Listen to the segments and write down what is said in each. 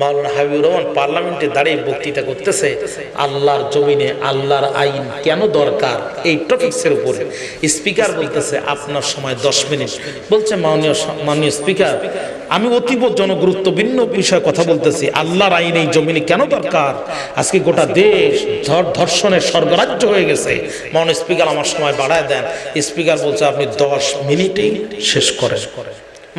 মাওলানা হাবিবুর রহমান পার্লামেন্টে দাঁড়িয়ে বক্তৃতা করতেছে, আল্লাহর জমিনে আল্লাহর আইন কেন দরকার? এই টপিক্সের উপরে স্পিকার বলতেছে, আপনার সময় দশ মিনিট। বলছে, মাননীয় মাননীয় স্পিকার, আমি অতীব জনগুরুত্ব বিষয়ে কথা বলতেছি। আল্লাহর আইন এই জমিনে কেন দরকার? আজকে গোটা দেশ ধর, ধর্ষণের স্বর্গরাজ্য হয়ে গেছে। মাননীয় স্পিকার, আমার সময় বাড়ায় দেন। স্পিকার বলছে, আপনি দশ মিনিটেই শেষ করেন।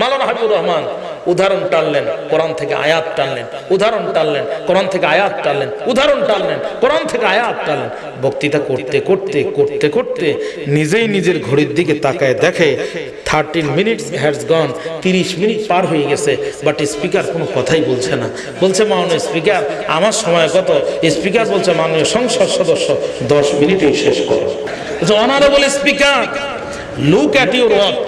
মালানা হাবিবুর রহমান উদাহরণ টানলেন, কোরআন থেকে আয়াত টানলেন, উদাহরণ টানলেন, কোরআন থেকে আয়াত টানলেন, উদাহরণ টানলেন, কোরআন থেকে আয়াত টানলেন। বক্তৃতা করতে করতে করতে করতে নিজেই নিজের ঘড়ির দিকে তাকায় দেখে থার্টিন মিনিটস হ্যাজ গন তিরিশ মিনিট পার হয়ে গেছে বাট স্পিকার কোনো কথাই বলছে না। বলছে, মাননীয় স্পিকার আমার সময় কত? স্পিকার বলছে, মাননীয় সংসদ সদস্য, দশ মিনিটেই শেষ করো। Honourable speaker look at your watch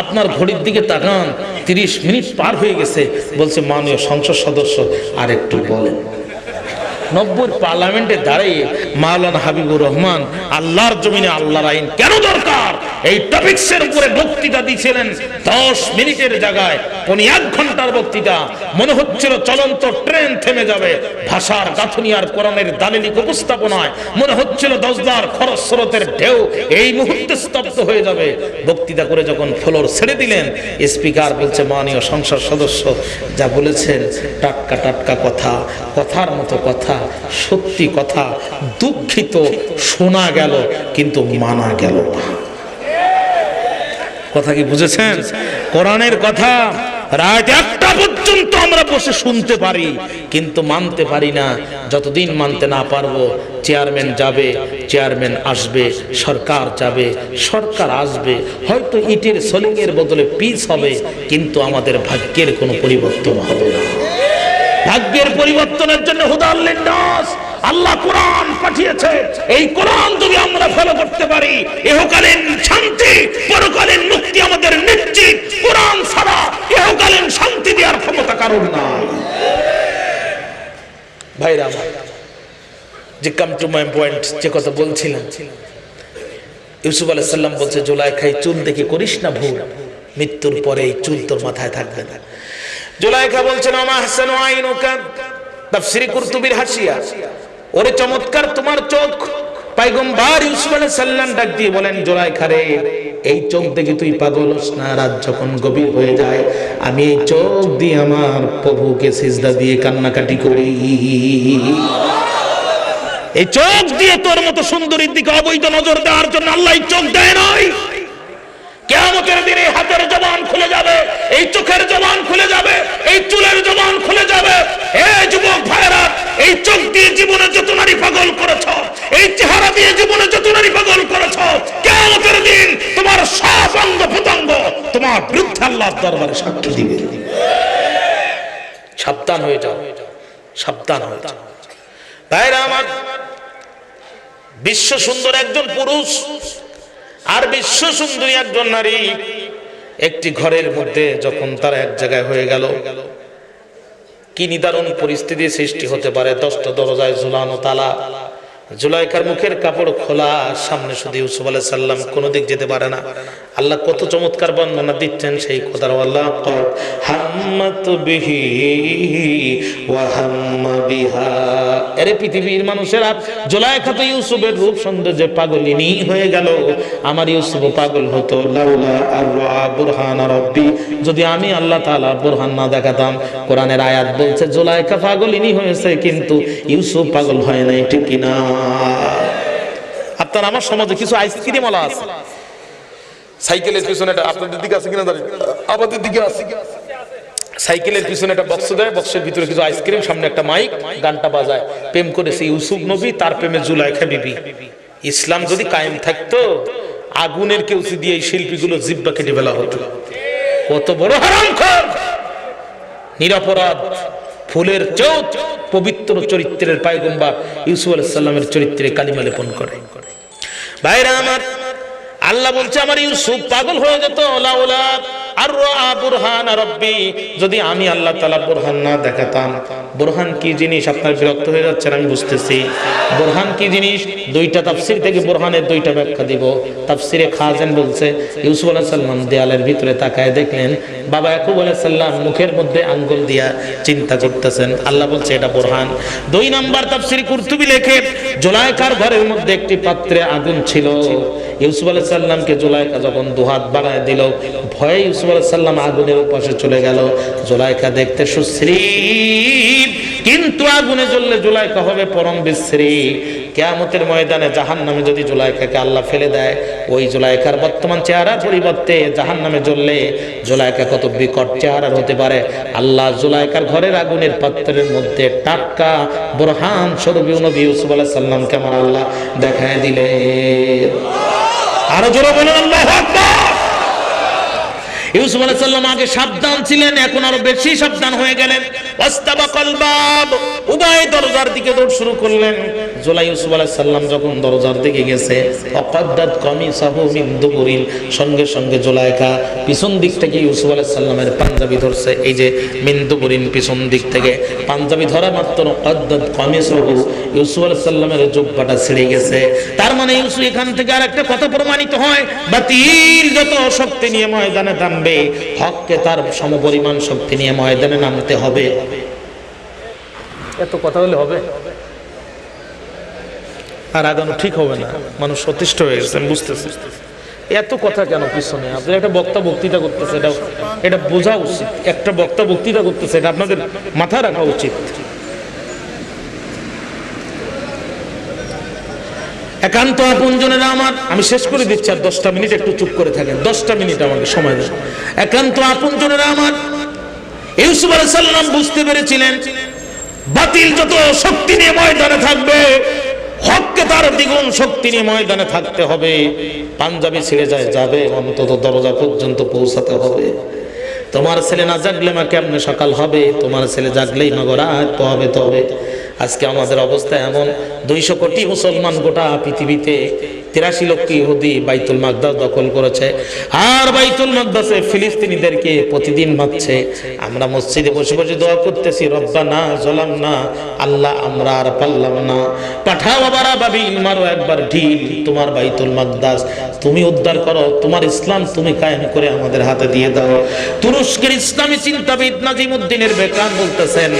আপনার ঘড়ির দিকে তাকান তিরিশ মিনিট পার হয়ে গেছে। বলছে, মাননীয় সংসদ সদস্য আর একটু বলেন। নব্বই পার্লামেন্টে দাঁড়িয়ে মাওলানা হাবিবুর রহমান, আল্লাহর জমিনে আল্লাহর আইন কেন দরকার? এই টপিক্সের উপরে বক্তৃতা দিয়েছিলেন দশ মিনিটের জায়গায়। উনি এক ঘণ্টার বক্তৃতা। মনে হচ্ছিল চলন্ত ট্রেন থেমে যাবে। ভাষার গাঁথনি আর কোরআনের দালিলিক উপস্থাপনায় মনে হচ্ছিল দশদার খরচ স্রোতের ঢেউ এই মুহূর্তে স্তব্ধ হয়ে যাবে। বক্তৃতা করে যখন ফ্লোর ছেড়ে দিলেন, স্পিকার বলছে, মাননীয় সংসদ সদস্য, যা বলেছেন, টাটকা টাটকা কথা, কথার মতো কথা, সত্যি কথা, দুঃখিত, শোনা গেল, কিন্তু মানা গেল না। কথা কি বুঝেছেন? কোরআনের কথা রাত একটা পর্যন্ত আমরা বসে শুনতে পারি, কিন্তু মানতে পারি না। যতদিন মানতে না পারব, চেয়ারম্যান যাবে, চেয়ারম্যান আসবে, সরকার যাবে, সরকার আসবে। হয়তো ইটের সোলিং এর বদলে পিস হবে, কিন্তু আমাদের ভাগ্যের কোনো পরিবর্তন হবে না। ভাগ্যের পরিবর্তনের জন্য হুদাল্লিন আল্লাহ কোরআন পাঠিয়েছে। এই কোরআন যদি আমরা ফলো করতে পারি, ইহকালীন শান্তি, পরকালীন মুক্তি আমাদের নিশ্চিত। কোরআন ছাড়া ইহকালীন শান্তি দেওয়ার ক্ষমতা কারণ নাই। ভাইরা যে কাম টু মাই পয়েন্ট যে কথা বলছিলাম, ইউসুফ আলাইহিস সালাম বলছে জোলাই খাই চুল দেখে করিস না ভুল, মৃত্যুর পরে এই চুল তোর মাথায় থাকবে না। জুলাইখা বলছেন আমা হাসানু আইনুকা? তাফসীরি কুরতুবির হাসিয়া। ওরে চমৎকার তোমার চোখ। পাইগম্বার ইউসুফ আলাইহিস সালাম ডাক দিয়ে বলেন জুলাইখা রে এই চোখ দেখে তুই পাগল হোস না, রাত যখন গভীর হয়ে যায়, আমি এই চোখ দিয়ে আমার প্রভুকে সিজদা দিয়ে কান্নাকাটি করি। এই চোখ দিয়ে তোর মতো সুন্দরীর দিকে অবৈধ নজর দেওয়ার জন্য আল্লাহ চোখ দেয় নয় কেমতের দিনে হাতের জবান খুলে যাবে এই চোখের জবান খুলে যাবে এই চুলের জবান খুলে যাবে এ যুবক ভাইরা এই চোখ দিয়ে জীবনে যত নারী পাগল করেছ এই চেহারা দিয়ে জীবনে যত নারী পাগল করেছ কেমতের দিন তোমার সব অঙ্গ প্রত্যঙ্গ তোমার বিরুদ্ধে আল্লাহর দরবারে সাক্ষী দিবে। সাবধান হয়ে যাও, সাবধান হয়ে যাও। ভাইরা আমার, বিশ্ব সুন্দর একজন পুরুষ আর বিশ্ব সুন্দরী একজন নারী একটি ঘরের মধ্যে যখন তারা এক জায়গায় হয়ে গেল, কি নিদারুণ পরিস্থিতি সৃষ্টি হতে পারে। দশটা দরজায় ঝুলানো তালা, জুলাইকার মুখের কাপড় খোলা, সামনে শুধু ইউসুফ আলাইহিস সাল্লাম কোনো দিক যেতে পারে না। আল্লাহ কত চমৎকার বর্ণনা দিচ্ছেন সেই কথার আরে পৃথিবীর মানুষেরা জুলাইখা তো ইউসুফের রূপ সৌন্দর্যে পাগলিনী হয়ে গেল। আমার ইউসুফ পাগল হতো বুরহান যদি আমি আল্লাহ তাআলা বুরহান না দেখাতাম, কোরআনের আয়াত বলছে জুলাইখা পাগলিনী হয়েছে কিন্তু ইউসুফ পাগল হয় নাই, ঠিক কিনা? আপনার আমার সমাজে কিছু আইসক্রিম ওলা আছে। সাইকেলের পিছনে একটা আপনাদের দিকে আছে কিনা দাঁড়িয়ে? আমাদের দিকে আছে। সাইকেলের পিছনে একটা বক্স দেয় বক্সের ভিতরে কিছু আইসক্রিম সামনে একটা মাইক গানটা বাজায়। প্রেম করেছে ইউসুফ নবী, তার প্রেমে জুলাইখা বিবি। ইসলাম যদি কায়েম থাকতো, আগুনের কেউসি দিয়ে এই শিল্পীগুলো জিব্বা কেটে ফেলা হতো। কত বড় হারাম নিরাপরাধ, ফুলের চোখ, পবিত্র চরিত্রের পায়গম্বার ইউসুফ আলাইহিস সালামের চরিত্রে কালিমা লেপন করে। ভাইরা আমার আল্লাহ বলছে আমার ইউসুফ পাগল হয়ে যেত লাউলা। যদি আমি আল্লাহ বুরহান না দেখাতাম। কি জিনিস? আপনার বিরক্ত হয়ে যাচ্ছেন, আমি বুঝতেছি। কি জিনিস? দুইটা তাফসীর থেকে দুইটা ব্যাখ্যা দিব। তাফসীরে খাজেন বলছে, ইউসুফ সালাম দেয়ালের ভিতরে তাকায় দেখলেন, বাবা ইয়াকুব আলাইহিস সালাম মুখের মধ্যে আঙ্গুল দিয়া চিন্তা করতেছেন। আল্লাহ বলছে, এটা বুরহান। দুই নাম্বার তাফসীর কুর্তুবি লেখে, জুলাইকার ঘরের মধ্যে একটি পাত্রে আগুন ছিল। ইউসুফ আলাইহিস সালামকে জুলাইকা যখন দুহাত বাড়ায় দিল, ভয়ে ইউসুফ সালাম আগুনের পাশে চলে গেল। জুলাইকা দেখতে সুশ্রী কিন্তু আগুনে জ্বললে জুলাইকা হবে পরম বিশ্রী। কেয়ামতের ময়দানে জাহান নামে যদি জুলাইকাকে আল্লাহ ফেলে দেয়, ওই জুলাইকার বর্তমান চেহারার পরিবর্তে জাহান নামে জ্বললে জুলাইকা কত বিকট চেহারার হতে পারে। আল্লাহ জুলাইকার ঘরের আগুনের পাত্রের মধ্যে টাটকা বোরহান স্বরূপী নবী ইউসুফ আলাইহিস সালামকে আমার আল্লাহ দেখায় দিলে আরও জোরে বলেন, আল্লাহু ইউসুফ আলাইহিস সালাম আগে সাবধান ছিলেন, এখন আরও বেশি সাবধান হয়ে গেলেন। ওয়াস্তাবাকাল বাব উভয় দরজার দিকে দৌড় শুরু করলেন। সালাম যখন দরজার দিকে গেছে পিছন দিক থেকে সালামের পাঞ্জাবি ধরছে। এই যে পিছন দিক থেকে পাঞ্জাবি ধরা মাত্র জুব্বাটা ছিঁড়ে গেছে। তার মানে এখান থেকে আরেকটা কথা প্রমাণিত হয় শক্তি নিয়ে ময়দানে নামবে, হককে তার সমপরিমাণ শক্তি নিয়ে ময়দানে নামতে হবে। এত কথা হলে হবে? আর আগানো ঠিক হবে না। মানুষ সতিষ্ঠ হয়ে গেছে, আমি এত কথা কেন পিছনে? আপনার একটা বক্তা বক্তৃতা করতেছে এটা এটা বোঝা উচিত। একটা বক্তা বক্তৃতা করতেছে, এটা আপনাদের মাথায় রাখা উচিত। একান্ত আপনজনেরা আমার। আমি শেষ করে দিচ্ছি, আর দশটা মিনিট একটু চুপ করে থাকেন। দশটা মিনিট আমাকে সময় দেন। একান্ত আপনজনেরা আমার। ইউসুফ আলাইহিস সালাম বুঝতে পেরেছিলেন, বাতিল যত শক্তি নিয়ে ময়দানে থাকবে হককে তার দ্বিগুণ শক্তি নিয়ে ময়দানে থাকতে হবে। পাঞ্জাবি ছেড়ে যায়, যাবে, অন্তত দরজা পর্যন্ত পৌঁছাতে হবে। তোমার ছেলে না জাগলে মা কেমনে সকাল হবে? তোমার ছেলে জাগলেই মা তো হবে তবে। আজকে আমাদের অবস্থা এমন, দুইশো কোটি মুসলমান গোটা পৃথিবীতে তিরাশি লক্ষ ইহুদি বাইতুল মাকদাস দখল করেছে? আর বাইতুল মাকদাসে ফিলিস্তিনিদেরকে প্রতিদিন মারছে। আমরা মসজিদে বসে বসে দোয়া করতেছি রব্বা না জলাম না আল্লাহ আমরা আর পারলাম না। পাঠাও আবার বাবিল, মারো একবার ঢিল, তোমার বাইতুল মাকদাস তুমি উদ্ধার করো, তোমার ইসলাম তুমি কায়েম করে আমাদের হাতে দিয়ে দাও। তুরস্কের ইসলামী চিন্তাবিদ নাজিমুদ্দিনের বেকার বলতেছেন,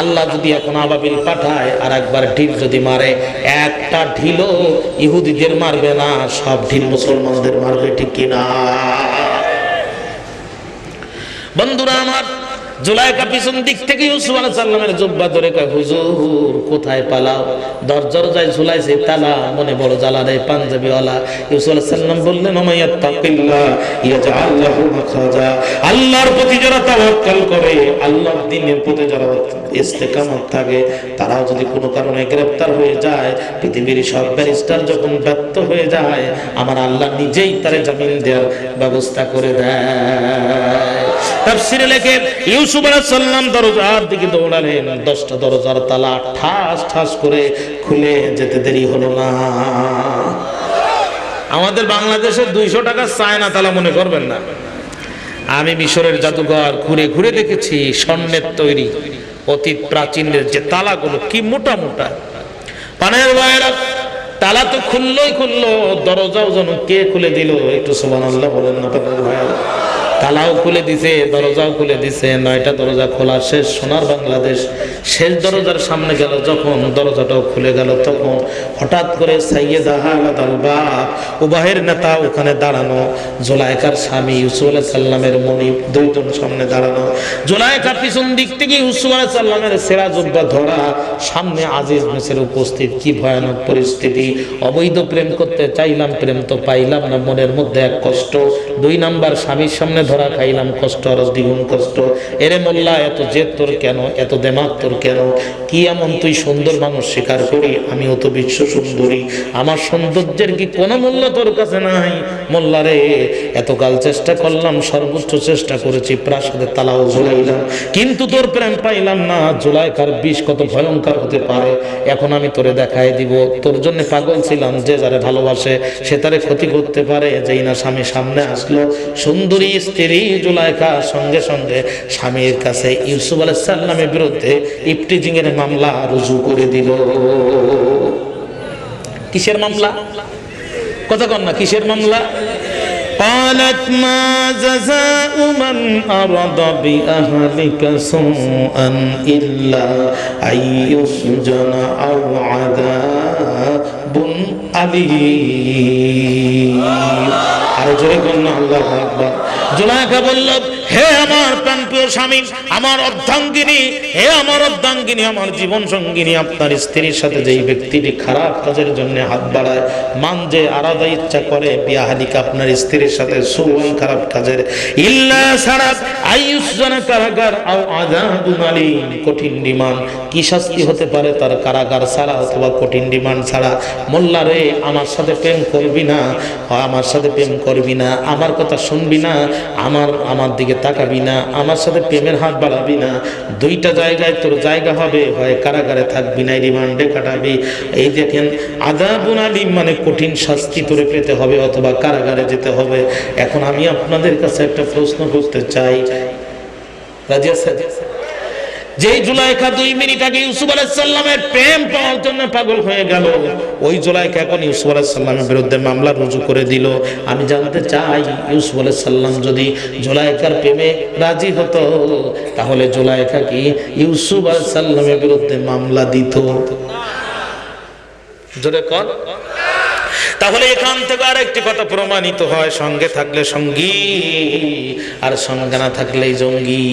আল্লাহ যদি এখন আবাবিল পাঠায় আর একবার ঢিল যদি মারে, একটা ঢিলও ইহুদিদের মারবে না সব ঢিল মুসলমানদের মারবে ঠিক কিনা? বন্ধুরা আমার জুলাইকা পিছন দিক থেকে ইউসুফ জুব্বা ধরে কয়, হুজুর, কোথায় পালাও? যায় ঝুলাইছে, তালা মনে বড় জ্বালা দেয় পাঞ্জাবি ওয়ালা ইউসুফ সালাম বললেন মাখরাজা আল্লাহর প্রতি যারা তাওয়াক্কাল করে, আল্লাহর দ্বীনের প্রতি যারা থাকে, তারাও যদি কোনো কারণে গ্রেফতার হয়ে যায়, পৃথিবীর সব ব্যারিস্টার যখন ব্যর্থ হয়ে যায়, আমার আল্লাহ নিজেই তারে জামিন দেওয়ার ব্যবস্থা করে দেয়। তাফসিরে লেখে, ইউসুফ আলাইহিস সালাম দরজার দিকে দৌড়ালেন, দশটা দরজার তালা ঠাস ঠাস করে খুলে যেতে দেরি হলো না। আমাদের বাংলাদেশের দুইশো টাকা চায়না তালা মনে করবেন না। আমি মিশরের জাদুঘর ঘুরে ঘুরে দেখেছি, স্বর্ণের তৈরি, অতীত প্রাচীনের যে তালাগুলো কি মোটা মোটা। পানের ভাইয়েরা তালা তো খুললোই খুললো, দরজাও যেন কে খুলে দিল, একটু সুবহানাল্লাহ বলেন না, পানের ভাইয়েরা তালাও খুলে দিছে, দরজাও খুলে দিছে, নয়টা দরজা খোলা শেষ। সোনার বাংলাদেশ, শেষ দরজার সামনে গেল যখন দরজাটাও খুলে গেল তখন। হঠাৎ করে উবাহের নেতা ওখানে দাঁড়ানো, জোলাইকার স্বামী ইউসুফ আলাইহিস সাল্লামের মনি দুইজন সামনে দাঁড়ানো। জোলাইকা পিছন দিক থেকে ইউসুফ আলাইহিস সাল্লামের সেরা জুব্বা ধরা, সামনে আজিজ মেসের উপস্থিত, কি ভয়ানক পরিস্থিতি। অবৈধ প্রেম করতে চাইলাম, প্রেম তো পাইলাম না, মনের মধ্যে এক কষ্ট। দুই নাম্বার স্বামীর সামনে ধরা খাইলাম কষ্ট আর দ্বিগুণ কষ্ট। এরে মোল্লা, এত জেদ তোর কেন? এত দেমাগ তোর কেন? কি এমন তুই সুন্দর মানুষ স্বীকার করি? আমিও তো বিশ্ব সুন্দরী। আমার সৌন্দর্যের কি কোনো মূল্য তোর কাছে নাই? মোল্লা রে, এতকাল চেষ্টা করলাম, সর্বোচ্চ চেষ্টা করেছি প্রাসাদের তালাও ঝুলাইলাম। কিন্তু তোর প্রেম পাইলাম না। জুলাইকার বিষ কত ভয়ঙ্কর হতে পারে। এখন আমি তোরে দেখাই দিব। তোর জন্য পাগল ছিলাম যে যারে ভালোবাসে, সে তারে ক্ষতি করতে পারে, যেই না স্বামী সামনে আসলো। সুন্দরী স্ত্রী স্ত্রী জুলাইখা সঙ্গে সঙ্গে স্বামীর কাছে ইউসুফ আলাইসাল্লামের বিরুদ্ধে ইফটিজিং এর মামলা রুজু করে দিল কিসের মামলা কথা কন না কিসের মামলা قالت ما جزاء من أراد بأهلك سوءا إلا أن يسجن أو عذاب أليم আরো জোরে কন্যা আল্লাহ আকবার জুলাইখা বলল হে আমার প্রাণপ্রিয় স্বামী, আমার অর্ধাঙ্গিনী, হে আমার অর্ধাঙ্গিনী, আমার জীবন সঙ্গিনী, আপনার স্ত্রীর সাথে যেই ব্যক্তিটি খারাপ কাজের জন্য হাত বাড়ায়, মান যে আলাদা ইচ্ছা করে বিয়াহালিকা আপনার স্ত্রীর সাথে সুয়ান খারাপ কাজের। ইল্লা ছাড়া আয়ুষ জনা কারাগার, আও আযাবুন আলীম, কঠিন রিমান্ড কি শাস্তি হতে পারে তার কারাগার ছাড়া অথবা কঠিন রিমান্ড ছাড়া? মোল্লা রে, আমার সাথে প্রেম করবি না, আমার সাথে প্রেম করবি না, আমার কথা শুনবি না, আমার আমার দিকে তাকাবি না, আমার সাথে প্রেমের হাত বাড়াবি না। দুইটা জায়গায় তোর জায়গা হবে, হয় কারাগারে থাকবি, না রিমান্ডে কাটাবি। এই দেখেন আদাবুন আলিম মানে কঠিন শাস্তি তোরে পেতে হবে অথবা কারাগারে যেতে হবে। এখন আমি আপনাদের কাছে একটা প্রশ্ন করতে চাই। রাজিয়া আছেন? যেই জুলাইখা দুই মিনিট আগে ইউসুফ আলাইসাল্লামের প্রেম পাওয়ার জন্য পাগল হয়ে গেল। ওই জুলাইখা এখন ইউসুফ আলাইসাল্লামের বিরুদ্ধে মামলা রুজু করে দিল। আমি জানতে চাই, ইউসুফ আলাইসাল্লাম যদি জুলাইখার প্রেমে রাজি হতো, তাহলে জুলাইখা কি ইউসুফ আলাইসাল্লামের বিরুদ্ধে মামলা দিত? জোরে কর তাহলে এখান থেকে আর একটি কথা প্রমাণিত হয়। সঙ্গে থাকলে সঙ্গী, আর সঙ্গে না থাকলেই জঙ্গি।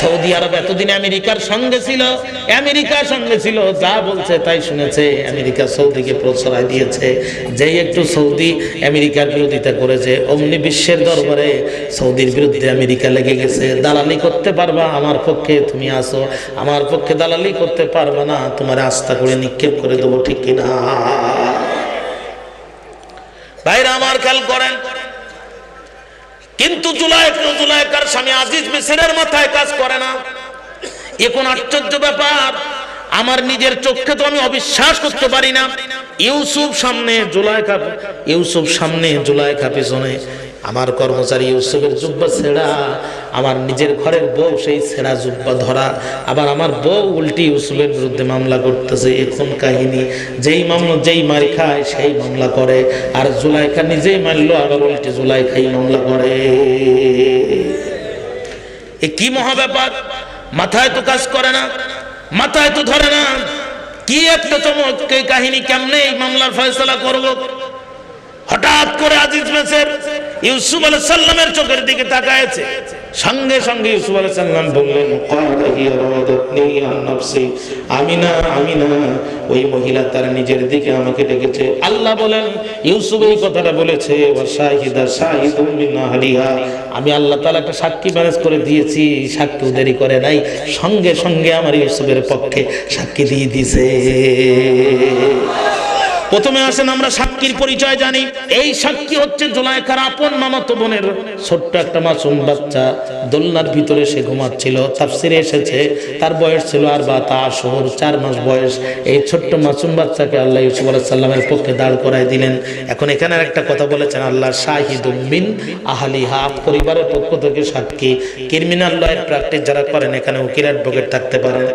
সৌদি আরব এতদিন আমেরিকার সঙ্গে ছিল, আমেরিকার সঙ্গে ছিল, যা বলছে তাই শুনেছে। আমেরিকা সৌদিকে প্রশ্রয় দিয়েছে, যেই একটু সৌদি আমেরিকার বিরোধিতা করেছে, অমনি বিশ্বের দরবারে সৌদির বিরুদ্ধে আমেরিকা লেগে গেছে। দালালি করতে পারবা আমার পক্ষে, তুমি আসো। আমার পক্ষে দালালি করতে পারবা না, তোমার আস্থা করে নিক্ষেপ করে দেবো, ঠিক কিনা? ভাইরা আমার খেয়াল করেন। কিন্তু জুলাই জুলাইকার স্বামী আজিজ মিসিরের মাথায় কাজ করে না। এ কোন আশ্চর্য ব্যাপার। আমার নিজের চোখে তো আমি অবিশ্বাস করতে পারি না। ইউসুফ সামনে জুলাইকা ইউসুফ সামনে, জুলাইকা পেছনে। আমার কর্মচারী ইউসুফের জুব্বা ছেঁড়া, আমার নিজের ঘরের বউ সেই ছেঁড়া জুব্বা ধরা, আবার আমার বউ উল্টি ইউসুফের বিরুদ্ধে মামলা করতেছে। এখন কাহিনী, যেই মামলা, যেই মার খায় সেই মামলা করে, আর জুলাইখা নিজেই মারলো, আবার উল্টি জুলাইখাই মামলা করে। এ কি মহা ব্যাপার মাথায় তো কাজ করে না, মাথায় তো ধরে না। কি একটা চমক কাহিনী, কেমনে এই মামলার ফয়সলা করব? হঠাৎ করে আজিজ মেসের ইউসুফ আলাইহিস সাল্লামের চোখের দিকে তাকায়েছে। সঙ্গে সঙ্গে ইউসুফ আলাইহিস সাল্লাম বললেন "ক্বালা হিয়া রাওয়াদাতনি আন নাফসি। আমি না আমি না ওই মহিলা তার নিজের দিকে আমাকে ডেকেছে। আল্লাহ বলেন, ইউসুফ এই কথাটা বলেছে আমি আল্লাহ তাআলা একটা সাক্ষী ম্যানেজ করে দিয়েছি, সাক্ষী দেরি করে নাই। সঙ্গে সঙ্গে আমার ইউসুফের পক্ষে সাক্ষী দিয়ে দিছে প্রথমে আসেন আমরা সাক্ষীর পরিচয় জানি। এই সাক্ষী হচ্ছে জোলাইখার আপন মামাতো বোনের ছোট্ট একটা মাসুম বাচ্চা। দোলনার ভিতরে সে ঘুমাচ্ছিল, তাফসিরে এসেছে, তার বয়স ছিল আর বা তা শহর চার মাস বয়স। এই ছোট্ট মাসুম বাচ্চাকে আল্লাহ ইউসুফ সাল্লামের পক্ষে দাঁড় করাই দিলেন। এখন এখানে একটা কথা বলেছেন, আল্লাহ শাহিদ মিন আহালিহা পরিবারের পক্ষ থেকে সাক্ষী। ক্রিমিনাল লয়ের প্র্যাকটিস যারা করেন, এখানে উকিল অ্যাডভোকেট থাকতে পারেন।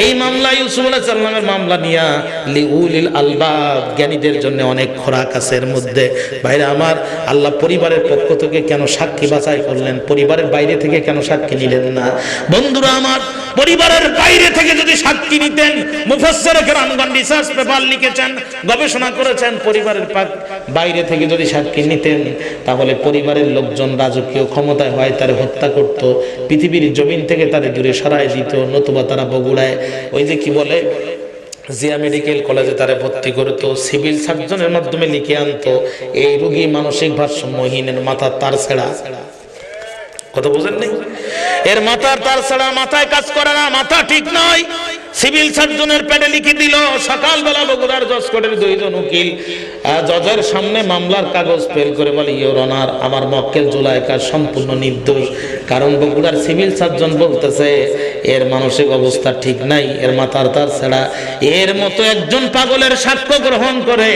এই মামলা ইউসুফ সাল্লামের মামলা নিয়া লিউলিল আলবাব জ্ঞানীদের জন্য অনেক খোরাক আছে এর মধ্যে। ভাইরা, আমার আল্লাহ পরিবারের পক্ষ থেকে কেন সাক্ষী বাছাই করলেন? পরিবারের বাইরে থেকে কেন সাক্ষী নিলেন না? বন্ধুরা, আমার পরিবারের বাইরে থেকে যদি সাক্ষী নিতেন, মুফাসসির কেরামগণ রিসার্চ পেপার লিখেছেন, গবেষণা করেছেন, পরিবারের বাইরে থেকে যদি সাক্ষী নিতেন, তাহলে পরিবারের লোকজন রাজকীয় ক্ষমতায় হয়, তার হত্যা করত, পৃথিবীর জমিন থেকে তাদের দূরে সরাই দিত, নতুবা তারা বগুড়ায়। ওই যে কি বলে? জিয়া মেডিকেল কলেজে তারা ভর্তি করতো, সিভিল সার্জনের মাধ্যমে লিখে আনতো। এই রুগী মানসিক ভারসাম্যহীনের মাথা তার ছেড়া। কথা বুঝেন নি এর মাথার তার ছেড়া, মাথায় কাজ করে না, মাথা ঠিক নয়। সিভিল সার্জনের প্যাডে লিখে দিল, সকালবেলা বগুড়ার জজ কোর্টের দুইজন উকিল। জজের সামনে মামলার কাগজ ফেল করে বলে ইয়োর অনার, আমার মক্কেল জুলাইকা সম্পূর্ণ নির্দোষ। কারণ বগুড়ার সিভিল সার্জন বলতেছে, এর মানসিক অবস্থা ঠিক নাই, এর মাথার তার ছাড়া। এর মতো একজন পাগলের সাক্ষ্য গ্রহণ করে,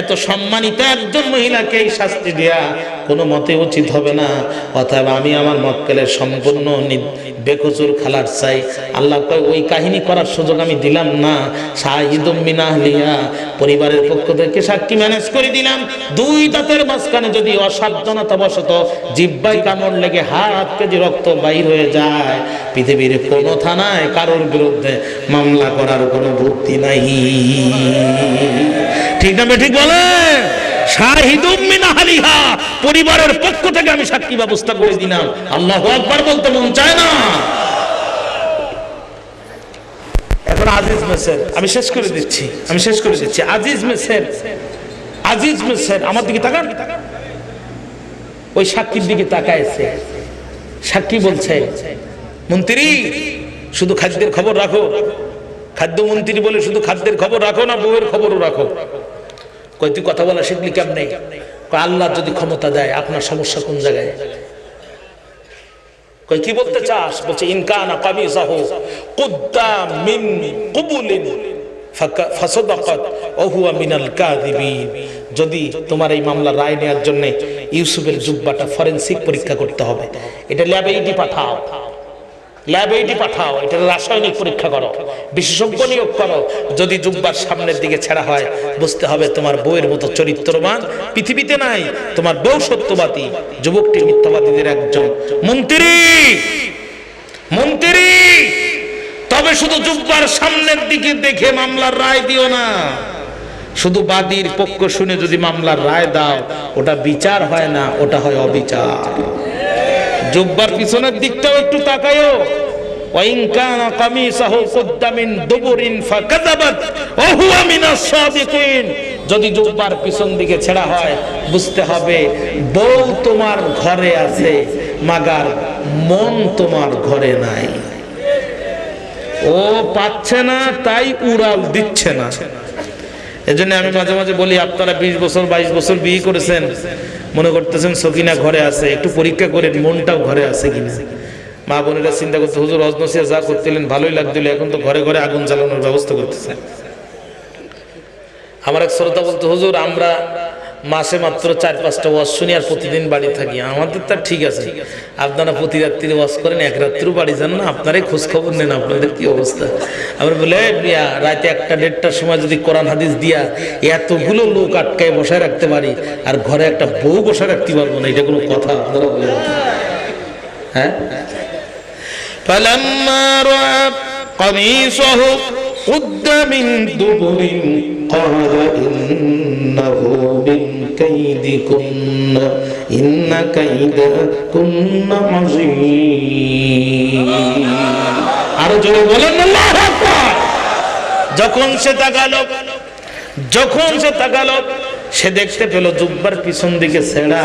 এত সম্মানিত একজন মহিলাকে এই শাস্তি দেয়া কোনো মতে উচিত হবে না। অতএব আমি আমার মক্কেলের সম্পূর্ণ বেকচুর খালার চাই। আল্লাহ ওই কাহিনী করার সুযোগ আমি দিলাম না। শাহিদুম মিনাহলিয়া পরিবারের পক্ষ থেকে সাক্ষী ম্যানেজ করে দিলাম। দুই দাঁতের মাঝখানে যদি অসাবধানতা বশত জিব্বাই কামড় লেগে হাত কেজি রক্ত বাইর হয়ে যায়, পৃথিবীর কোনো থানায় কারোর বিরুদ্ধে মামলা করার কোনো বুদ্ধি নাই। ঠিক না ঠিক বলে? পরিবারের পক্ষ থেকে আমি সাক্ষী ব্যবস্থা করে দিলাম। আল্লাহ আকবার বলতে মন চায় না। এখন আজিজ মেসের, আমি শেষ করে দিচ্ছি, আমি শেষ করে দিচ্ছি। আজিজ মেসের আজিজ মেসের, আমার দিকে তাকান। ওই সাক্ষীর দিকে তাকাইছে। সাক্ষী বলছে, মন্ত্রী, শুধু খাদ্যের খবর রাখো। খাদ্য মন্ত্রী বলে শুধু খাদ্যের খবর রাখো না বউয়ের খবরও রাখো। কই তুই কথা বলা শিখলি কেমনে? কয়, আল্লাহ যদি ক্ষমতা দেয়, আপনার সমস্যা কোন জায়গায়? কই কি বলতে চাস? বলছে ইনকানা কামিজাহু কুদ্দা মিন কুবুলিন ফাসাদাকাত ওয়া হুয়া যদি তোমার এই মামলা রায় নেওয়ার জন্য ইউসুফের জুব্বাটা ফরেনসিক পরীক্ষা করতে হবে। এটা ল্যাবে পাঠাও। ল্যাবে এটি পাঠাও এটা রাসায়নিক পরীক্ষা করো, বিশেষজ্ঞ নিয়োগ করো। যদি জুব্বার সামনের দিকে ছেড়া হয়, বুঝতে হবে তোমার বউয়ের মতো চরিত্রবান। পৃথিবীতে নাই, তোমার বউ সত্যবাদী, যুবকটি মিথ্যাবাদীদের একজন। মন্ত্রী! মন্ত্রী! তবে শুধু জুব্বার সামনের দিকে দেখে মামলার রায় দিও না। শুধু বাদীর পক্ষ শুনে যদি মামলার রায় দাও, ওটা বিচার হয় না, ওটা হয় অবিচার। জুব্বার পিছনের দিকটাও একটু তাকায়ও। যদি জুব্বার পিছন দিকে ছেড়া হয়, বুঝতে হবে বউ তোমার ঘরে আছে, মাগার মন তোমার ঘরে নাই। ও পাচ্ছে না, তাই উড়াল দিচ্ছে না। এজন্য আমি মাঝে মাঝে বলি, আপনারা বিশ বছর, বাইশ বছর বিয়ে করেছেন, মনে করতেছেন সকিনা ঘরে আছে, একটু পরীক্ষা করেন মনটাও ঘরে আছে কিনা। মা বোনেরা চিন্তা করতে হুজুর অজনসিয়া যা করতেলেন ভালোই লাগছিল এখন তো ঘরে ঘরে আগুন জ্বালানোর ব্যবস্থা করতেছে। আমার এক শ্রোতা বলতো, হুজুর, আমরা মাসে মাত্র চার পাঁচটা ওয়াজ শুনি আর প্রতিদিন বাড়ি থাকি আমাদের তার ঠিক আছে আপনারা প্রতি রাত্রি ওয়াজ করেন এক রাত্রিও বাড়ি যান না আপনারাই খোঁজ খবর নেন আপনাদের কি অবস্থা আমরা বলে "এই মিয়া রাতে একটা দেড়টার সময় যদি কোরআন হাদিস দিয়া এতগুলো লোক আটকায় বসায় রাখতে পারি আর ঘরে একটা বউ বসায় রাখতে পারবো না এটা কোনো কথা আপনারা বলেন হ্যাঁ فلما رأى قميصه قد من دبر قال إنه من كيدكن إن كيدكن عظيم আরো জোরে বলেন আল্লাহু আকবার যখন সে তাকালো যখন সে তাকালো সে দেখতে পেল জুব্বার পিছন দিকে ছেঁড়া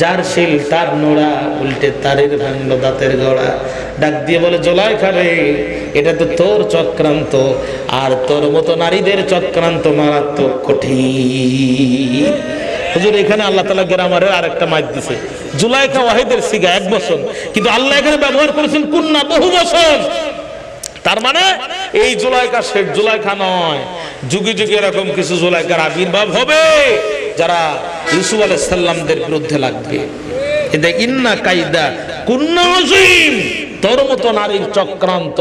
যার শিল তার নোড়া উল্টে তারের ভাঙলো দাঁতের গড়া ডাক দিয়ে বলে জলাই খাবে এটা তো তোর চক্রান্ত আর তোর মতো নারীদের চক্রান্ত মারাত্মক কঠিন। হুজুর, এখানে আল্লাহ তালা গ্রামারের আরেকটা মাইক দিছে। জুলাইখা ওয়াহিদের সিগা, এক বছর। কিন্তু আল্লাহ এখানে ব্যবহার করেছেন কুন্না বহু বছর। তার মানে এই জুলাইকা শেখ জুলাইখা নয়। যুগে যুগে এরকম কিছু জুলাইকার আবির্ভাব হবে যারা ইউসুফ আলাইহিস সালামদের বিরুদ্ধে লাগবে। এতে ইন্না কাইদা কুন্না আজিম তোর মতো নারীর চক্রান্ত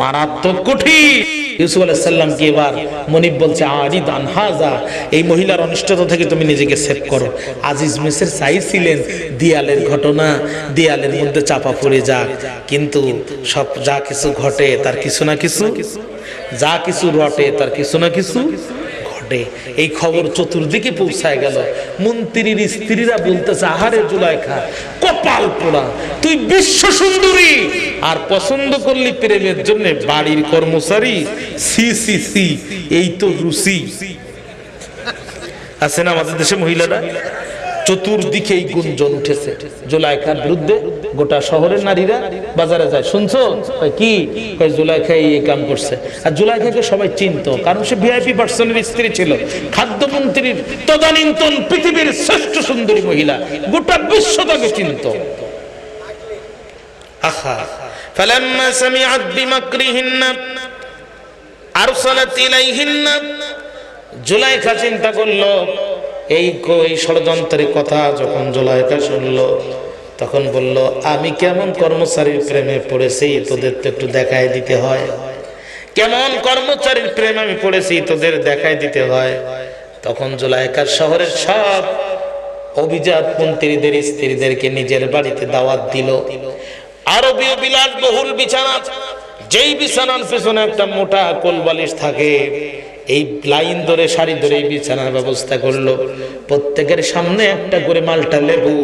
মারাত্মক কঠিন। ইউসুফ আলাইহিস সালামকে এবার মনিব বলছে, আরিদ আনহাজা এই মহিলার অনিষ্টতা থেকে তুমি নিজেকে সেভ করো। আজিজ মিসের চাইছিলেন দিয়ালের ঘটনা, দিয়ালের মধ্যে চাপা পড়ে যাক। কিন্তু সব যা কিছু ঘটে তার কিছু না কিছু, যা কিছু রটে তার কিছু না কিছু ঘটে। এই খবর চতুর্দিকে পৌঁছায় গেল। মন্ত্রীর স্ত্রীরা বলতেছে, আহারে জুলাইখা, কপাল পোড়া, তুই বিশ্ব সুন্দরী। আর পছন্দ করলি প্রেমের জন্য বাড়ির কর্মচারী। সি সি সি, এই তো রুসি। আছে না আমাদের দেশে মহিলারা? চতুর্দিকে এই গুঞ্জন উঠেছে জুলাইখার বিরুদ্ধে গোটা শহরের নারীরা বাজারে যায় শুনছো কয় কি কয় জুলাইখা এই কাম করছে আর জুলাইখাকে সবাই চিনতো কারণ সে ভিআইপি পার্সনের স্ত্রী ছিল খাদ্যমন্ত্রীর তদানীন্তন পৃথিবীর শ্রেষ্ঠ সুন্দরী মহিলা গোটা বিশ্ব তাকে চিনত আহা فلما سمعت بمكرهن أرسلت إليهن জুলাইখা চিন্তা করলো এই এই ষড়যন্ত্রের কথা যখন জোলাইকা শুনলো, তখন বলল, আমি কেমন কর্মচারীর প্রেমে পড়েছি, তোদের তো একটু দেখায় দিতে হয়। কেমন কর্মচারীর প্রেম আমি পড়েছি, তোদের দেখায় দিতে হয়। তখন জোলাইকা শহরের সব অভিজাত মন্ত্রীদের স্ত্রীদেরকে নিজের বাড়িতে দাওয়াত দিল। আরবীয় বিলাস বহুল বিছানা যেই বিছানার পেছনে একটা মোটা কোলবালিশ থাকে এই লাইন ধরে, সারি ধরে বিছানার ব্যবস্থা করল। প্রত্যেকের সামনে একটা করে মালটা লেবু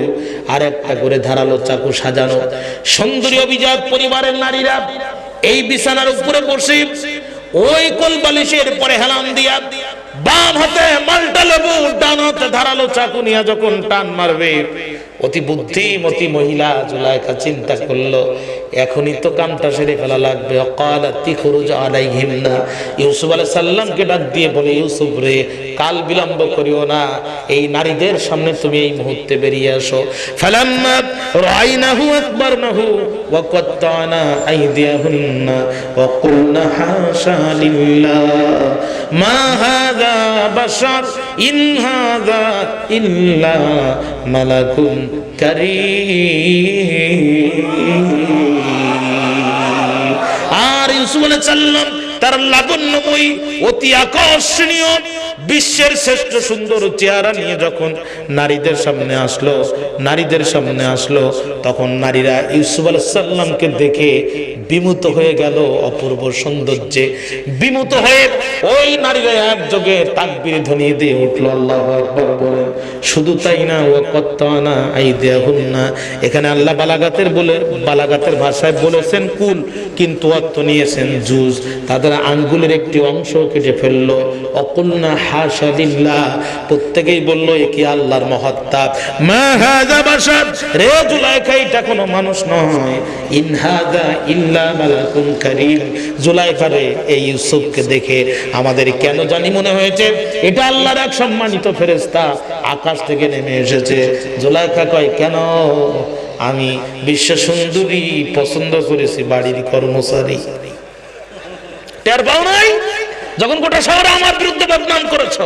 আর একটা করে ধারালো চাকু সাজানো। সুন্দরী অভিজাত পরিবারের নারীরা এই বিছানার উপরে বসে ওই কোলবালিশের পরে হেলাম দিয়া বাম হাতে মালটা লেবু, ডান হাতে ধারালো চাকু নিয়ে যখন টান মারবে অতি বুদ্ধিমতী মহিলা জুলাইকা চিন্তা করল, এখনই তো কামটা সেরে ফেলা লাগবে। অকালাতি খুরুজ আলাইহিম না ইউসুফ আলাইহিস সালামকে ডাক দিয়ে বলে, ইউসুফ রে, কাল বিলম্ব করিও না। এই নারীদের সামনে তুমি এই মুহূর্তে বেরিয়ে আসো। ফালাম্মা রাইনাহু আকবারনাহু, ওয়া কাত্তানা আইদিয়াহুন্না ওয়া কুলনা হাশা লিল্লাহ। মা হাযা বাশার ইন হাযা ইল্লা মালাকুন কারীম। আর ইউসুফ আলাইহিস সালাম তার লাবণ্যময়ী অতি আকর্ষণীয়। বিশ্বের শ্রেষ্ঠ সুন্দর চেহারা নিয়ে যখন নারীদের সামনে আসলো, নারীদের সামনে আসলো, তখন নারীরা ইউসুফ আলাইসাল্লামকে দেখে বিমুত হয়ে গেল অপূর্ব সৌন্দর্যে। বিমুত হয়ে ওই নারীরা একযোগে তাকবীর ধ্বনি দিয়ে উঠল, আল্লাহ শুধু তাই না ও কত্তানা আই দেহুন্না এখানে আল্লাহ বালাগাতের বলে, বালাগাতের ভাষায় বলেছেন কুল, কিন্তু অর্থ নিয়েছেন জুজ তাদের আঙ্গুলের একটি অংশ কেটে ফেলল। অকুলনা হাসাদিল্লাহ, প্রত্যেকেই বলল, এ কি আল্লাহর মহত্তা? মা রে এটা কোনো মানুষ নয়। ইন ইল্লা মালাকুন কারীম। রে এই ইউসুফকে দেখে আমাদের কেন জানি মনে হয়েছে, এটা আল্লাহর এক সম্মানিত ফেরেশতা আকাশ থেকে নেমে এসেছে। জুলাইখা কয়, কেন? আমি বিশ্ব সুন্দরী পছন্দ করেছি বাড়ির কর্মচারী। টের পাও নাই? যখন গোটা শহরে আমার বিরুদ্ধে বদনাম করেছ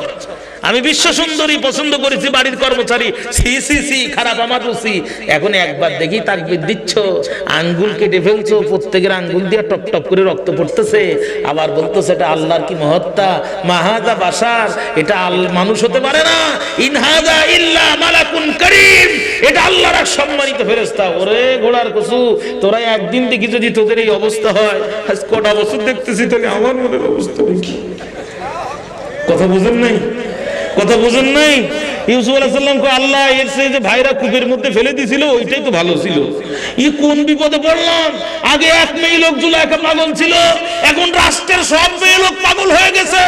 আমি বিশ্ব সুন্দরী পছন্দ করেছি বাড়ির কর্মচারী। সি সি সি, খারাপ আমার রুচি এখন একবার দেখি তাকবির দিচ্ছ? আঙ্গুল কেটে ফেলছো, প্রত্যেকের আঙ্গুল দিয়ে টপ টপ করে রক্ত পড়তেছে। আবার বলতেছে, এটা আল্লাহর কি মহত্তা? মাহাজা বাসার। এটা মানুষ হতে পারে না। ইনহাজা ইল্লা মালাকুন করিম। এটা আল্লাহর এক সম্মানিত ফেরেশতা। ওরে ঘোড়ার কসু, তোরা একদিন দেখি যদি তোদের এই অবস্থা হয়। আজ কটা বছর দেখতেছি, তাহলে আমার মনের অবস্থা দেখি। কথা বুঝেন নাই? কথা বুঝেন নাই? ইউসুফ কো আল্লাহ, এর সে যে ভাইরা কূপের মধ্যে ফেলে দিছিল, ওইটাই তো ভালো ছিল। ই কোন বিপদে পড়লাম? আগে এক মেয়ে লোক জুলাইকা পাগল ছিল, এখন রাষ্ট্রের সব মেয়ে লোক পাগল হয়ে গেছে।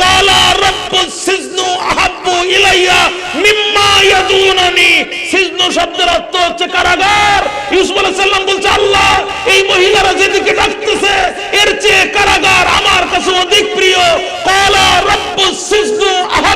কলা রব্বুস সিজনু আহাব্বু ইলাইয়া, মিম্মা ইয়াদুনানি। সিজনু শব্দের অর্থ হচ্ছে কারাগার। ইউসুফ আলাইহিস সালাম বলছে, আল্লাহ, এই মহিলারা যেদিকে ডাকতেছে, এর চেয়ে কারাগার আমার কাছে অধিক প্রিয়। কলা রব্বুস সিজনু আহাব্বু